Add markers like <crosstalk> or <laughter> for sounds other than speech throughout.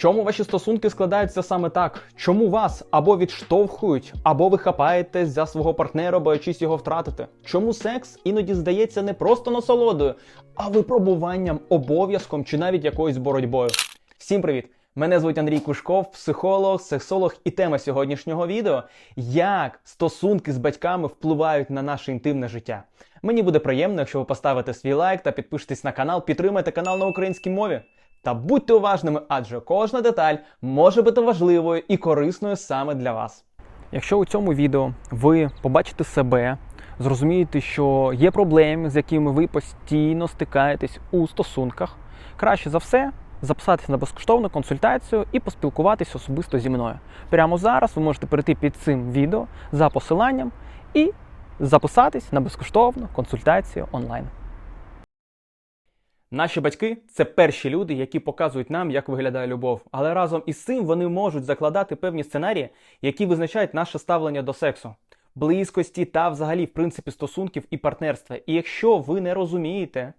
Чому ваші стосунки складаються саме так? Чому вас або відштовхують, або ви хапаєтесь за свого партнера, боячись його втратити? Чому секс іноді здається не просто насолодою, а випробуванням, обов'язком чи навіть якоюсь боротьбою? Всім привіт! Мене звуть Андрій Кушков, психолог, сексолог, і тема сьогоднішнього відео як стосунки з батьками впливають на наше інтимне життя. Мені буде приємно, якщо ви поставите свій лайк та підпишетесь на канал, підтримайте канал на українській мові. Та будьте уважними, адже кожна деталь може бути важливою і корисною саме для вас. Якщо у цьому відео ви побачите себе, зрозумієте, що є проблеми, з якими ви постійно стикаєтесь у стосунках, краще за все записатися на безкоштовну консультацію і поспілкуватись особисто зі мною. Прямо зараз ви можете перейти під цим відео за посиланням і записатись на безкоштовну консультацію онлайн. Наші батьки це перші люди, які показують нам, як виглядає любов. Але разом із цим вони можуть закладати певні сценарії, які визначають наше ставлення до сексу, близькості та взагалі, в принципі, стосунків і партнерства. І якщо ви не розумієте,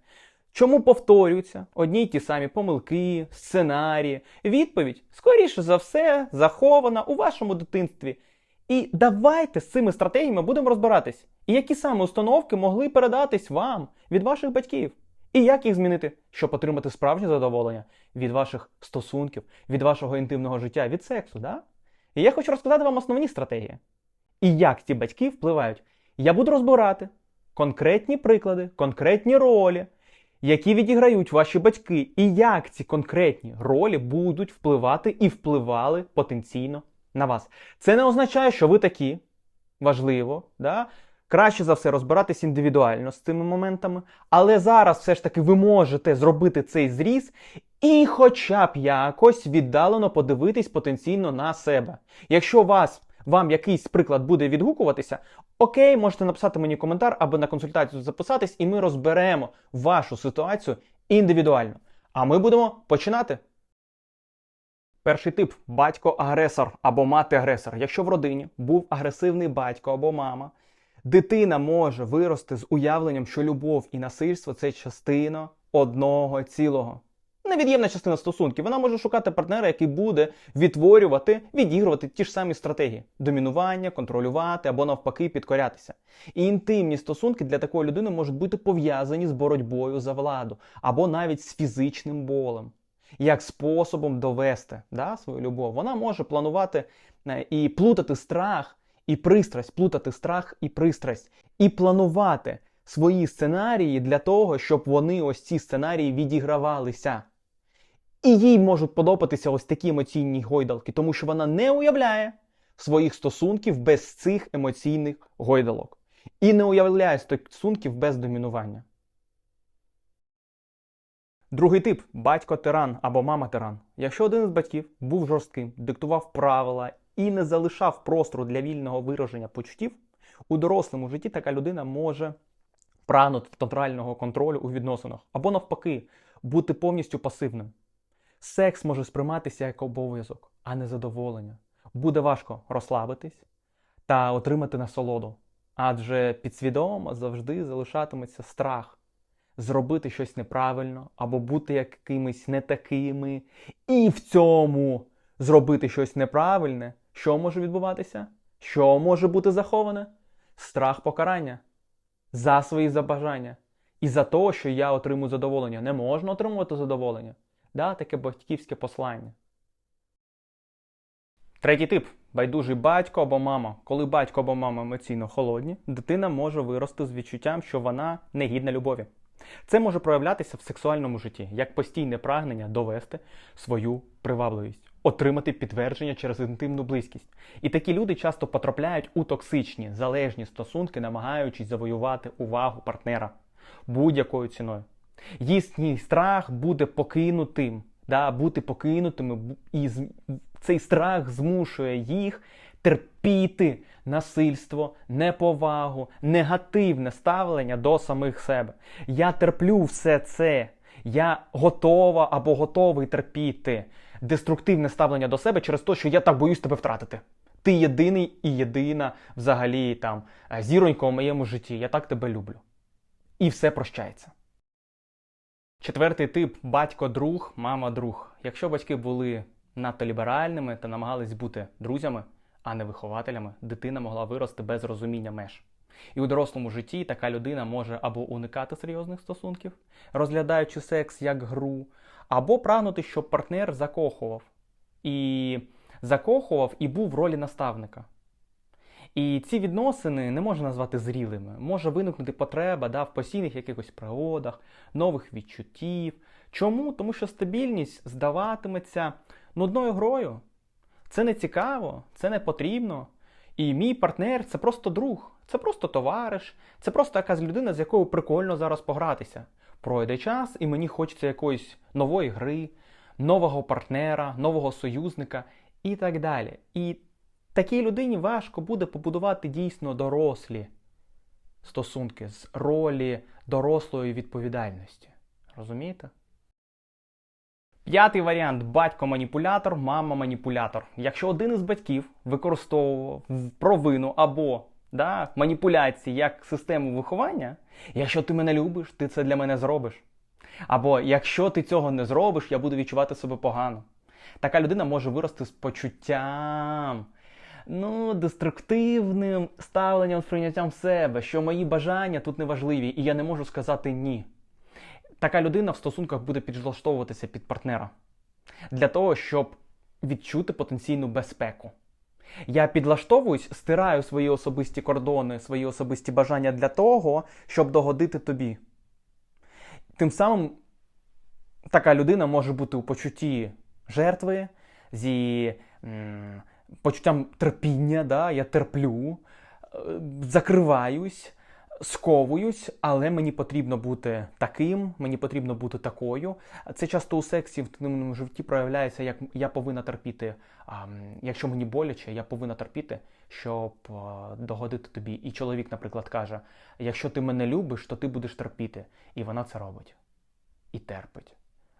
чому повторюються одні й ті самі помилки, сценарії, відповідь, скоріше за все, захована у вашому дитинстві. І давайте з цими стратегіями будемо розбиратись. І які саме установки могли передатись вам від ваших батьків? І як їх змінити, щоб отримати справжнє задоволення від ваших стосунків, від вашого інтимного життя, від сексу, да? І я хочу розказати вам основні стратегії. І як ці батьки впливають. Я буду розбирати конкретні приклади, конкретні ролі, які відіграють ваші батьки, і як ці конкретні ролі будуть впливати і впливали потенційно на вас. Це не означає, що ви такі. Важливо, да? Краще за все розбиратись індивідуально з цими моментами, але зараз все ж таки ви можете зробити цей зріз і хоча б якось віддалено подивитись потенційно на себе. Якщо вас, вам якийсь приклад буде відгукуватися, окей, можете написати мені коментар або на консультацію записатись, і ми розберемо вашу ситуацію індивідуально. А ми будемо починати. Перший тип батько-агресор або мати-агресор. Якщо в родині був агресивний батько або мама, Дитина може вирости з уявленням, що любов і насильство це частина одного цілого. Невід'ємна частина стосунків. Вона може шукати партнера, який буде відтворювати, відігрувати ті ж самі стратегії: домінування, контролювати або навпаки підкорятися. І інтимні стосунки для такої людини можуть бути пов'язані з боротьбою за владу або навіть з фізичним болем. Як способом довести да, свою любов, вона може планувати е, і плутати страх і пристрасть, плутати страх і пристрасть, і планувати свої сценарії для того, щоб вони ось ці сценарії відігравалися. І їй можуть подобатися ось такі емоційні гойдалки, тому що вона не уявляє своїх стосунків без цих емоційних гойдалок. І не уявляє стосунків без домінування. Другий тип батько тиран або мама тиран. Якщо один з батьків був жорстким, диктував правила і не залишав простору для вільного вираження почуттів, у дорослому житті така людина може прагнути тотального контролю у відносинах або навпаки бути повністю пасивним. Секс може сприйматися як обов'язок, а не задоволення. Буде важко розслабитись та отримати насолоду, адже підсвідомо завжди залишатиметься страх зробити щось неправильно або бути якимись не такими, і в цьому зробити щось неправильне що може відбуватися? Що може бути заховане? Страх покарання за свої забажання. І за те, що я отримую задоволення. Не можна отримувати задоволення. Да, Таке батьківське послання. Третій тип байдужий батько або мама. Коли батько або мама емоційно холодні, дитина може вирости з відчуттям, що вона не гідна любові. Це може проявлятися в сексуальному житті як постійне прагнення довести свою привабливість отримати підтвердження через інтимну близькість. І такі люди часто потрапляють у токсичні залежні стосунки, намагаючись завоювати увагу партнера будь-якою ціною. Їхній страх буде покинутим, да, бути покинутими, і цей страх змушує їх терпіти насильство, неповагу, негативне ставлення до самих себе. Я терплю все це. Я готова або готовий терпіти деструктивне ставлення до себе через те, що я так боюсь тебе втратити. Ти єдиний і єдина взагалі там зіронька у моєму житті. Я так тебе люблю. І все прощається. Четвертий тип батько-друг, мама-друг. Якщо батьки були надто ліберальними та намагались бути друзями, а не вихователями, дитина могла вирости без розуміння меж. І у дорослому житті така людина може або уникати серйозних стосунків, розглядаючи секс як гру, або прагнути, щоб партнер закохував. І закохував і був в ролі наставника. І ці відносини не можна назвати зрілими. Може виникнути потреба да, в постійних якихось пригодах, нових відчуттів. Чому? Тому що стабільність здаватиметься нудною грою. Це не цікаво, це не потрібно. І мій партнер це просто друг, це просто товариш, це просто якась людина, з якою прикольно зараз погратися. Пройде час, і мені хочеться якоїсь нової гри, нового партнера, нового союзника і так далі. І такій людині важко буде побудувати дійсно дорослі стосунки з ролі дорослої відповідальності. Розумієте? П'ятий варіант батько-маніпулятор, мама-маніпулятор. Якщо один із батьків використовував провину або да, маніпуляції як систему виховання, якщо ти мене любиш, ти це для мене зробиш. Або якщо ти цього не зробиш, я буду відчувати себе погано. Така людина може вирости з почуттям, ну, деструктивним ставленням, сприйняттям себе, що мої бажання тут не важливі, і я не можу сказати ні. Така людина в стосунках буде підлаштовуватися під партнера для того, щоб відчути потенційну безпеку. Я підлаштовуюсь, стираю свої особисті кордони, свої особисті бажання для того, щоб догодити тобі. Тим самим така людина може бути у почутті жертви, зі м, почуттям терпіння, да, я терплю, е, закриваюсь, сковуюсь, але мені потрібно бути таким, мені потрібно бути такою. Це часто у сексі в інтимному житті проявляється, як я повинна терпіти. А, якщо мені боляче, я повинна терпіти, щоб е, догодити тобі. І чоловік, наприклад, каже: якщо ти мене любиш, то ти будеш терпіти. І вона це робить. І терпить.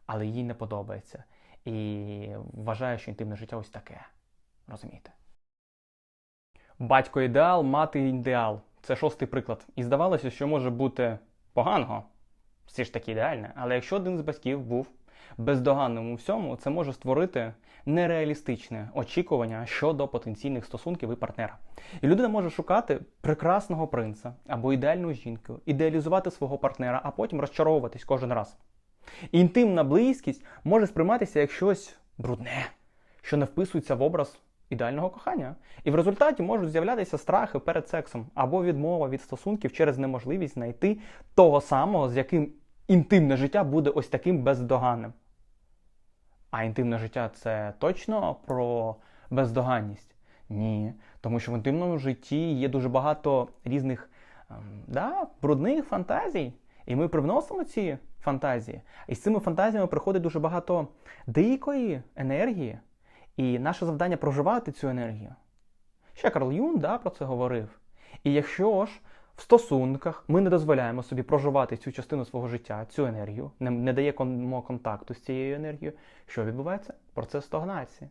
Але їй не подобається. І вважає, що інтимне життя ось таке. Розумієте? Батько ідеал, мати ідеал. Це шостий приклад. І здавалося, що може бути поганого, всі ж таки ідеальне. Але якщо один з батьків був бездоганним у всьому, це може створити нереалістичне очікування щодо потенційних стосунків і партнера. І людина може шукати прекрасного принца або ідеальну жінку, ідеалізувати свого партнера, а потім розчаровуватись кожен раз. Інтимна близькість може сприйматися як щось брудне, що не вписується в образ ідеального кохання. І в результаті можуть з'являтися страхи перед сексом або відмова від стосунків через неможливість знайти того самого, з яким інтимне життя буде ось таким бездоганним. А інтимне життя це точно про бездоганність? Ні. Тому що в інтимному житті є дуже багато різних ем, да, брудних фантазій. І ми привносимо ці фантазії. І з цими фантазіями приходить дуже багато дикої енергії. І наше завдання проживати цю енергію. Ще Карл Юн да, про це говорив. І якщо ж в стосунках ми не дозволяємо собі проживати цю частину свого життя, цю енергію, не, не даємо контакту з цією енергією, що відбувається? Процес стагнації.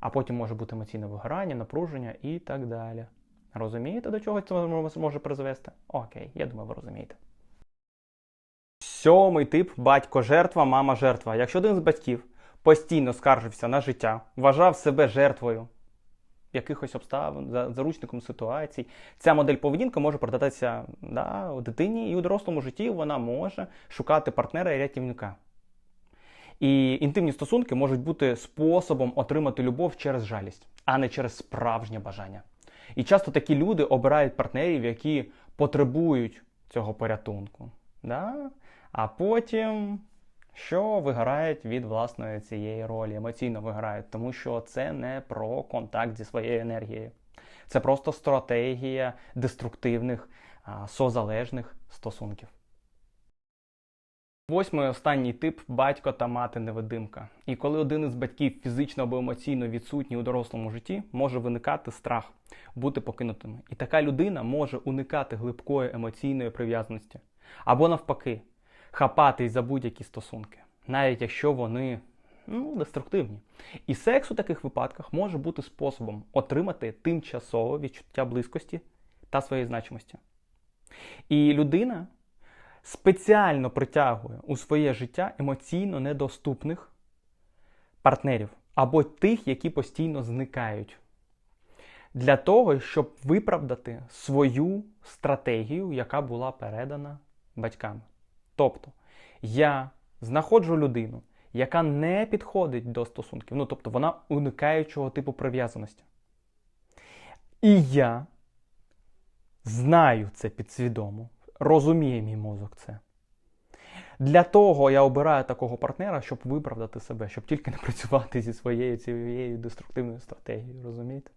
А потім може бути емоційне вигорання, напруження і так далі. Розумієте, до чого це може призвести? Окей, я думаю, ви розумієте. Сьомий тип батько жертва, мама жертва. Якщо один з батьків постійно скаржився на життя, вважав себе жертвою якихось обставин, заручником ситуацій, ця модель поведінки може продатися да, у дитині і у дорослому житті вона може шукати партнера і рятівника. І інтимні стосунки можуть бути способом отримати любов через жалість, а не через справжнє бажання. І часто такі люди обирають партнерів, які потребують цього порятунку. Да? А потім що вигорають від власної цієї ролі, емоційно виграють, тому що це не про контакт зі своєю енергією. Це просто стратегія деструктивних, созалежних стосунків. Восьмий останній тип батько та мати невидимка. І коли один із батьків фізично або емоційно відсутній у дорослому житті, може виникати страх бути покинутими. І така людина може уникати глибкої емоційної прив'язаності. Або навпаки, хапатись за будь-які стосунки, навіть якщо вони ну, деструктивні. І секс у таких випадках може бути способом отримати тимчасове відчуття близькості та своєї значимості. І людина спеціально притягує у своє життя емоційно недоступних партнерів або тих, які постійно зникають. Для того, щоб виправдати свою стратегію, яка була передана батьками. Тобто, я знаходжу людину, яка не підходить до стосунків, ну тобто вона уникаючого типу прив'язаності. І я знаю це підсвідомо, розуміє мій мозок це. Для того я обираю такого партнера, щоб виправдати себе, щоб тільки не <laughs> працювати зі своєю цією деструктивною стратегією, розумієте?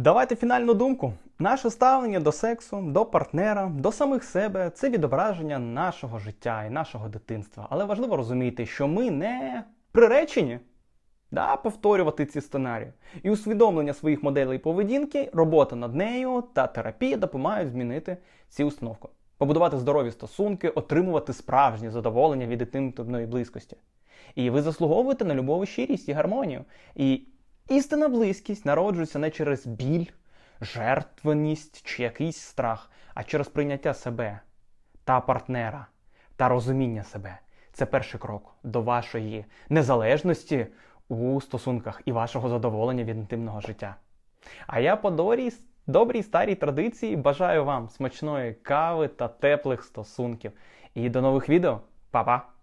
Давайте фінальну думку. Наше ставлення до сексу, до партнера, до самих себе це відображення нашого життя і нашого дитинства. Але важливо розуміти, що ми не приречені да, повторювати ці сценарії. І усвідомлення своїх моделей поведінки, робота над нею та терапія допомагають змінити ці установки, побудувати здорові стосунки, отримувати справжнє задоволення від інтимної близькості. І ви заслуговуєте на любов щирість і гармонію. І істинна близькість народжується не через біль, жертвеність чи якийсь страх, а через прийняття себе та партнера та розуміння себе. Це перший крок до вашої незалежності у стосунках і вашого задоволення від інтимного життя. А я по дорій, добрій старій традиції бажаю вам смачної кави та теплих стосунків. І до нових відео. Па-па!